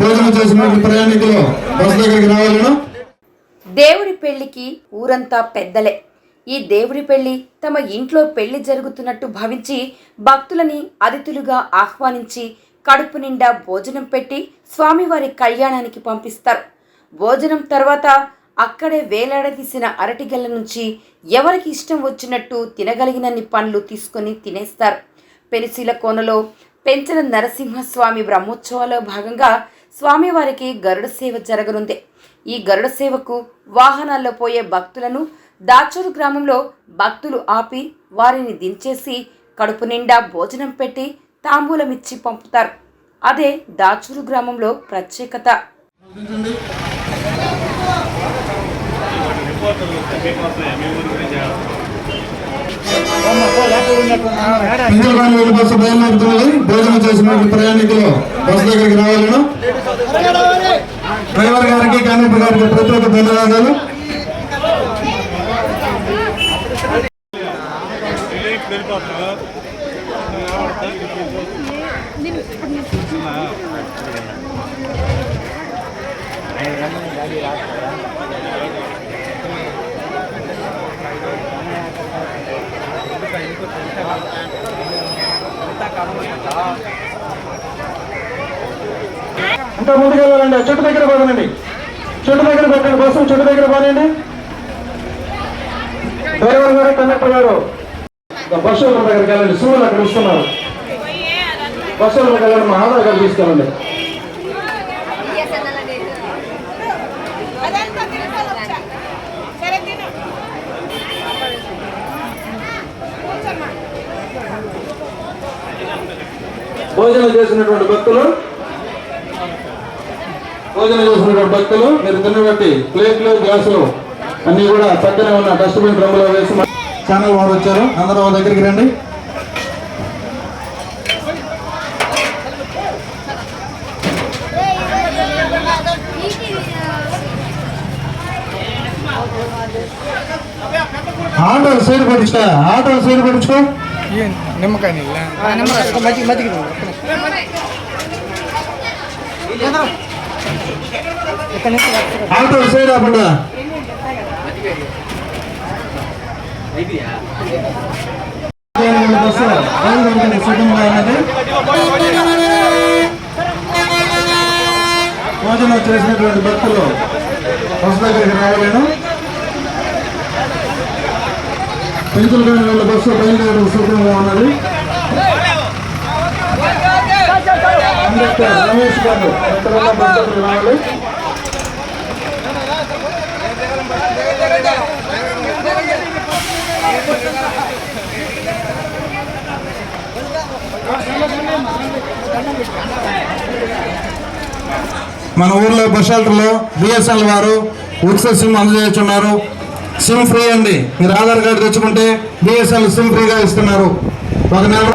భోజనం ప్రయాణికులు దగ్గరికి రావాలను దేవుడి పెళ్ళికి ఊరంతా పెద్దలే. ఈ దేవుడి పెళ్ళి తమ ఇంట్లో పెళ్ళి జరుగుతున్నట్టు భావించి భక్తులని అతిథులుగా ఆహ్వానించి కడుపు నిండా భోజనం పెట్టి స్వామివారి కళ్యాణానికి పంపిస్తారు. భోజనం తర్వాత అక్కడే వేలాడదీసిన అరటిగల్ల నుంచి ఎవరికి ఇష్టం వచ్చినట్టు తినగలిగినన్ని పండ్లు తీసుకొని తినేస్తారు. పెరిశీల కోనలో పెంచల నరసింహస్వామి బ్రహ్మోత్సవాల్లో భాగంగా స్వామివారికి గరుడ సేవ జరగనుంది. ఈ గరుడ సేవకు వాహనాల్లో పోయే భక్తులను దాచూరు గ్రామంలో భక్తులు ఆపి వారిని దించేసి కడుపు నిండా భోజనం పెట్టి తాంబూలమిచ్చి పంపుతారు. అదే దాచూరు గ్రామంలో ప్రత్యేకత. పెంచలపాని వెళ్ళి బస్సు బయలుదేరుతున్నది భోజనం చేసినటువంటి ప్రయాణికులు బస్సు దగ్గరికి రావాలను డ్రైవర్ గారికి కానిపి గారికి ప్రత్యేక ధన్యవాదాలు గాడి ఇంకా ముందుకు వెళ్ళాలండి. చెట్టు దగ్గర పోదండి చెట్టు దగ్గర పెట్టండి బస్సు చెట్టు దగ్గర పోనండి డ్రైవర్ గారు కండక్టర్ గారు. బస్సు దగ్గరికి వెళ్ళండి. సూర్యులు అక్కడ ఇస్తున్నారు బస్సు వెళ్ళండి. మా ఆధార్ కార్డు తీసుకెళ్ళండి. భోజనం చేసినటువంటి భక్తులు? భోజనం చేసినటువంటి భక్తులు మీరు తిన్నటువంటి ప్లేట్లు గ్లాసులు అన్ని కూడా చక్కనే ఉన్న డస్ట్బిన్ డ్రమ్లో వేసి ఛానల్ వారు వచ్చారు. అందరూ వాళ్ళ దగ్గరికి రండి. ఆటో సైడ్ పట్టించుకో ఆటో సైడ్ పట్టించుకో. నిమ్మకాయ మజ్జిగ మజ్జిగ ఆటో సైడ్ అప్పుడు భోజనం చేసినటువంటి భక్తులు బస్సు దగ్గరికి రావలేను. పెంచులగాని వాళ్ళ బస్సు బయలుదేరడం సిద్ధంగా ఉన్నది. రమేష్ గారు రావాలి మన ఊర్లో బస్ షెల్టర్లో బిఎస్ఎల్ వారు ఉచిత సిమ్ అందజేస్తున్నారు. సిమ్ ఫ్రీ అండి. మీరు ఆధార్ కార్డు తెచ్చుకుంటే బిఎస్ఎల్ సిమ్ ఫ్రీగా ఇస్తున్నారు. ఒక నెల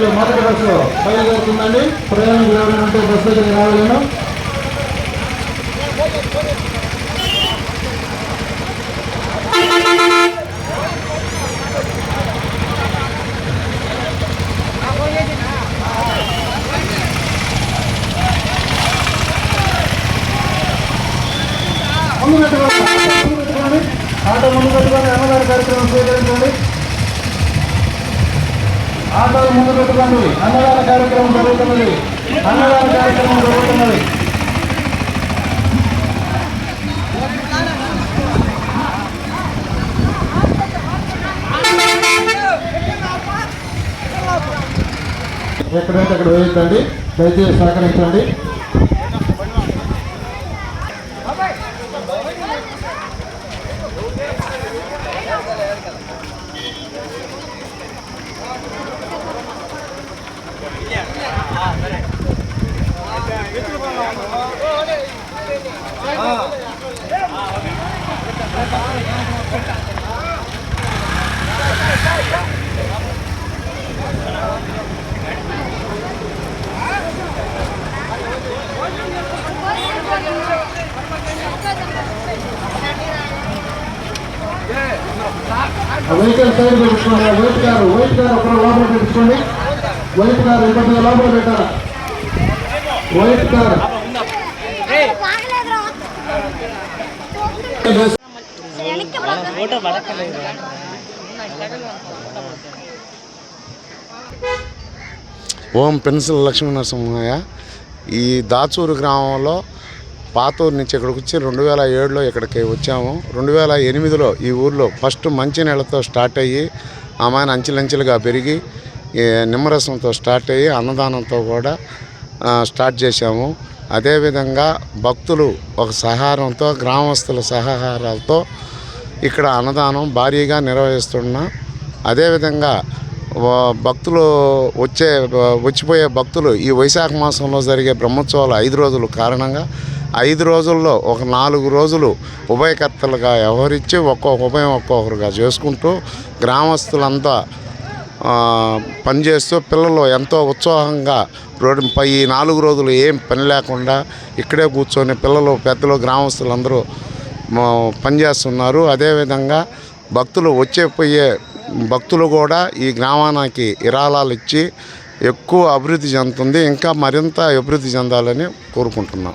నెల్లూరు మొదటి బస్సు బయలుదేరుతుందండి. ప్రయాణికులు ఎవరైనా ఉంటే బస్సు దగ్గరికి రావాలను ఆటో ముందు పెట్టుకోండి అన్నదాన కార్యక్రమం స్వీకరించండి. ఆటోలు ముందు పెట్టుకోండి. అన్నదాన కార్యక్రమం జరుగుతున్నది. అన్నదాన కార్యక్రమం జరుగుతున్నది. ఎక్కడైతే అక్కడ వేయించండి దయచేసి సహకరించండి. వెహికల్ సైడ్ పెట్టుకోండి వైట్ కారు కారు ఒకరు లోపల పెట్టుకోండి వైట్ కారు ఇంకొద్దిగా లోపల పెట్టారా white car Om pencil Lakshmi Narasimhayya ఈ దాచూరు గ్రామంలో పాతూరు నుంచి ఇక్కడికి వచ్చి రెండు వేల ఏడులో ఇక్కడికి వచ్చాము. రెండు వేల ఎనిమిదిలో ఈ ఊర్లో ఫస్ట్ మంచినీళ్ళతో స్టార్ట్ అయ్యి ఆమె అంచెలంచెలుగా పెరిగి నిమ్మరసంతో స్టార్ట్ అయ్యి అన్నదానంతో కూడా స్టార్ట్ చేశాము. అదేవిధంగా భక్తులు ఒక సహారంతో గ్రామస్తుల సహకారాలతో ఇక్కడ అన్నదానం భారీగా నిర్వహిస్తున్నాం అదేవిధంగా భక్తులు వచ్చే వచ్చిపోయే భక్తులు ఈ వైశాఖ మాసంలో జరిగే బ్రహ్మోత్సవాలు ఐదు రోజులు కారణంగా ఐదు రోజుల్లో ఒక నాలుగు రోజులు ఉభయకర్తలుగా వ్యవహరించి ఒక్కొక్క ఉభయం ఒక్కొక్కరుగా చేసుకుంటూ గ్రామస్తులంతా పనిచేస్తూ పిల్లలు ఎంతో ఉత్సాహంగా రోడ్డు పై నాలుగు రోజులు ఏం పని లేకుండా ఇక్కడే కూర్చొని పిల్లలు పెద్దలు గ్రామస్తులందరూ అందరూ పనిచేస్తున్నారు. అదేవిధంగా భక్తులు వచ్చే పోయే భక్తులు కూడా ఈ గ్రామానికి విరాళాలు ఇచ్చి ఎక్కువ అభివృద్ధి చెందుతుంది. ఇంకా మరింత అభివృద్ధి చెందాలని కోరుకుంటున్నాం.